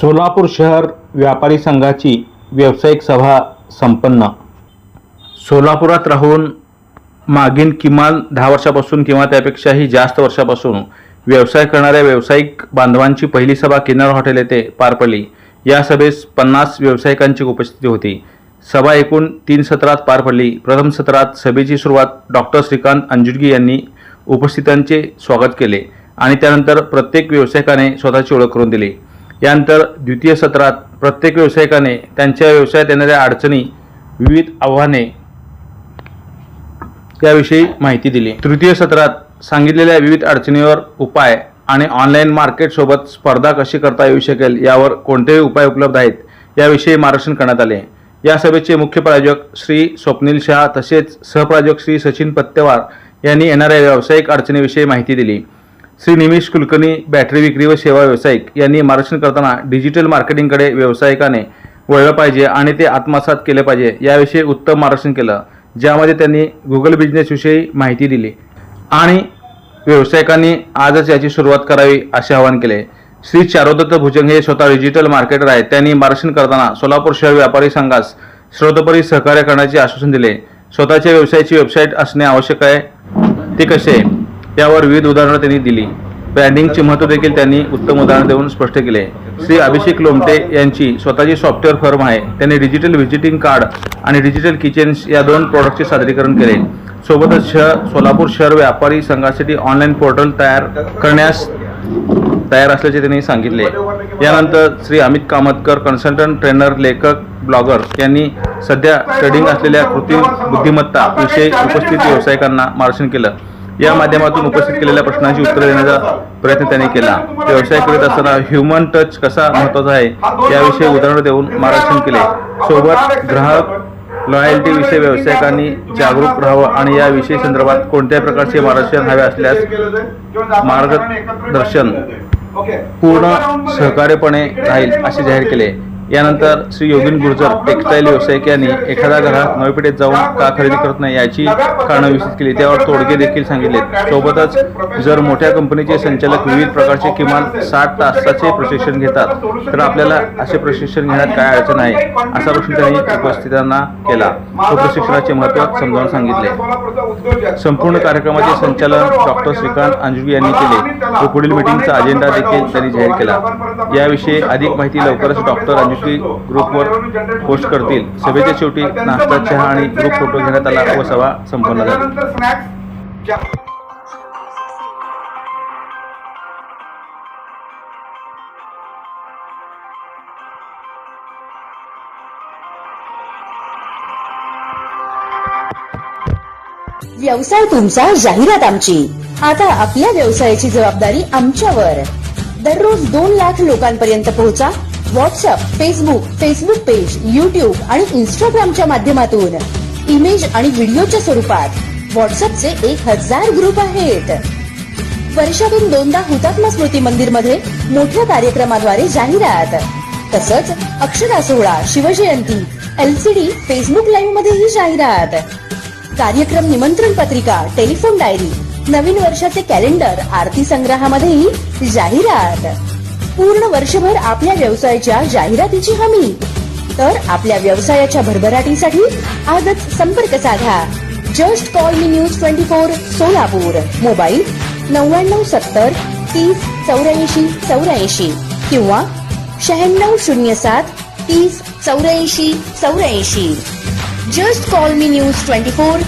सोलापूर शहर व्यापारी संघाची व्यावसायिक सभा संपन्न. सोलापुरात राहून मागील किमान दहा वर्षापासून किंवा त्यापेक्षाही जास्त वर्षापासून व्यवसाय करणाऱ्या व्यावसायिक बांधवांची पहिली सभा किनार हॉटेल येथे पार पडली. या सभेस पन्नास व्यावसायिकांची उपस्थिती होती. सभा एकूण तीन सत्रात पार पडली. प्रथम सत्रात सभेची सुरुवात डॉक्टर श्रीकांत अंजुडगी यांनी उपस्थितांचे स्वागत केले आणि त्यानंतर प्रत्येक व्यावसायिकाने स्वतःची ओळख करून दिली. यानंतर द्वितीय सत्रात प्रत्येक व्यावसायिकाने त्यांच्या व्यवसायात येणाऱ्या अडचणी विविध आव्हाने याविषयी माहिती दिली. तृतीय सत्रात सांगितलेल्या विविध अडचणीवर उपाय आणि ऑनलाईन मार्केटसोबत स्पर्धा कशी करता येऊ शकेल यावर कोणतेही उपाय उपलब्ध आहेत याविषयी मार्गदर्शन करण्यात आले. या सभेचे मुख्य प्रायोजक श्री स्वप्नील शहा तसेच सहप्रायोजक श्री सचिन पत्तेवार यांनी येणाऱ्या व्यावसायिक अडचणीविषयी माहिती दिली. श्री निमिष कुलकर्णी बॅटरी विक्री व सेवा व्यावसायिक यांनी मार्गदर्शन करताना डिजिटल मार्केटिंगकडे व्यावसायिकाने वळलं पाहिजे आणि ते आत्मसात केले पाहिजे याविषयी उत्तम मार्गदर्शन केलं ज्यामध्ये त्यांनी गुगल बिझनेसविषयी माहिती दिली. आणि व्यावसायिकांनी आजच याची सुरुवात करावी असे आवाहन केले. श्री चारोदत्त भुजंग हे स्वतः डिजिटल मार्केटर आहेत. त्यांनी मार्गदर्शन करताना सोलापूर शहर व्यापारी संघास सर्वतोपरी सहकार्य करण्याचे आश्वासन दिले. स्वतःच्या व्यवसायाची वेबसाईट असणे आवश्यक आहे. ते कसे? यावर विविध उदाहरणं त्यांनी दिली. ब्रँडिंगचे महत्त्व देखील त्यांनी उत्तम उदाहरण देऊन स्पष्ट केले. श्री अभिषेक लोमटे यांची स्वतःची सॉफ्टवेअर फर्म आहे. त्यांनी डिजिटल व्हिजिटिंग कार्ड आणि डिजिटल किचन्स या दोन प्रॉडक्टचे सादरीकरण केले. सोबतच शहर सोलापूर शहर व्यापारी संघासाठी ऑनलाईन पोर्टल तयार करण्यास तयार असल्याचे त्यांनी सांगितले. यानंतर श्री अमित कामतकर कन्सल्टंट ट्रेनर लेखक ब्लॉगर यांनी सध्या ट्रेडिंग असलेल्या कृत्रिम बुद्धिमत्ता विषयी उपस्थित व्यावसायिकांना मार्गदर्शन केलं. या माध्यमातून उपस्थित केलेल्या प्रश्नांची उत्तरे देण्याचा प्रयत्न त्यांनी केला. व्यवसाय करीत असताना ह्युमन टच कसा महत्त्वाचा आहे याविषयी उदाहरण देऊन मार्गदर्शन केले. सोबत ग्राहक लॉयल्टी विषयी व्यावसायिकांनी जागरूक राहावं आणि या विषयी संदर्भात कोणत्याही प्रकारचे मार्गदर्शन हवे असल्यास मार्गदर्शन पूर्ण सहकार्यपणे राहील असे जाहीर केले. यानंतर श्री योगिन गुर्जर टेक्स्टाईल व्यावसायिक यांनी एखादा ग्राहक नवीपेठेत जाऊन का खरेदी करत नाही याची कारणं विस्तृत केली. त्यावर तोडगे देखील सांगितले सोबतच जर मोठ्या कंपनीचे संचालक विविध प्रकारचे किमान साठ तासाचे प्रशिक्षण घेतात तर आपल्याला असे प्रशिक्षण घेण्यात काय अडचण आहे? असा प्रश्न त्यांनी उपस्थितांना केला. तो प्रशिक्षणाचे महत्त्व समजावून सांगितले. संपूर्ण कार्यक्रमाचे संचालन डॉक्टर श्रीकांत अंजुगी यांनी केले. व पुढील मीटिंगचा अजेंडा देखील त्यांनी जाहीर केला. याविषयी अधिक माहिती लवकरच डॉक्टर अंजुगी ग्रुपवर पोस्ट करतील. सभेच्या शेवटी नाश्ता चहा आणि ग्रुप फोटो घेण्यात आला व सभा संपन्न झाली. व्यवसाय तुमचा जाहिरात आमची. आता आपल्या व्यवसायाची जबाबदारी आमच्यावर. दररोज दोन लाख लोकांपर्यंत पोहोचा WhatsApp Facebook Facebook page YouTube आणि इंस्टाग्रामच्या माध्यमातून. इमेज आणि व्हिडिओच्या स्वरूपात व्हॉट्सअपचे एक हजार ग्रुप आहेत. वर्षातून दोनदा हुतात्मा स्मृती मंदिरमध्ये मोठ्या कार्यक्रमाद्वारे जाहिरात. तसंच अक्षरा सोहळा शिवजयंती एलसीडी फेसबुक लाईव्ह मध्येही जाहिरात. कार्यक्रम निमंत्रण पत्रिका टेलिफोन डायरी नवीन वर्षाचे कॅलेंडर आरती संग्रहामध्येही जाहिरात. पूर्ण वर्षभर आपल्या व्यवसायाच्या जाहिरातीची हमी. तर आपल्या व्यवसायाच्या भरभराटीसाठी आजच संपर्क साधा. Just call me news twenty four Solapur. Mobile नव्याण्णव सत्तर तीस चौऱ्याऐंशी चौऱ्याऐंशी किंवा शहाण्णव शून्य सात तीस चौऱ्याऐंशी चौऱ्याऐंशी. Just call me news twenty four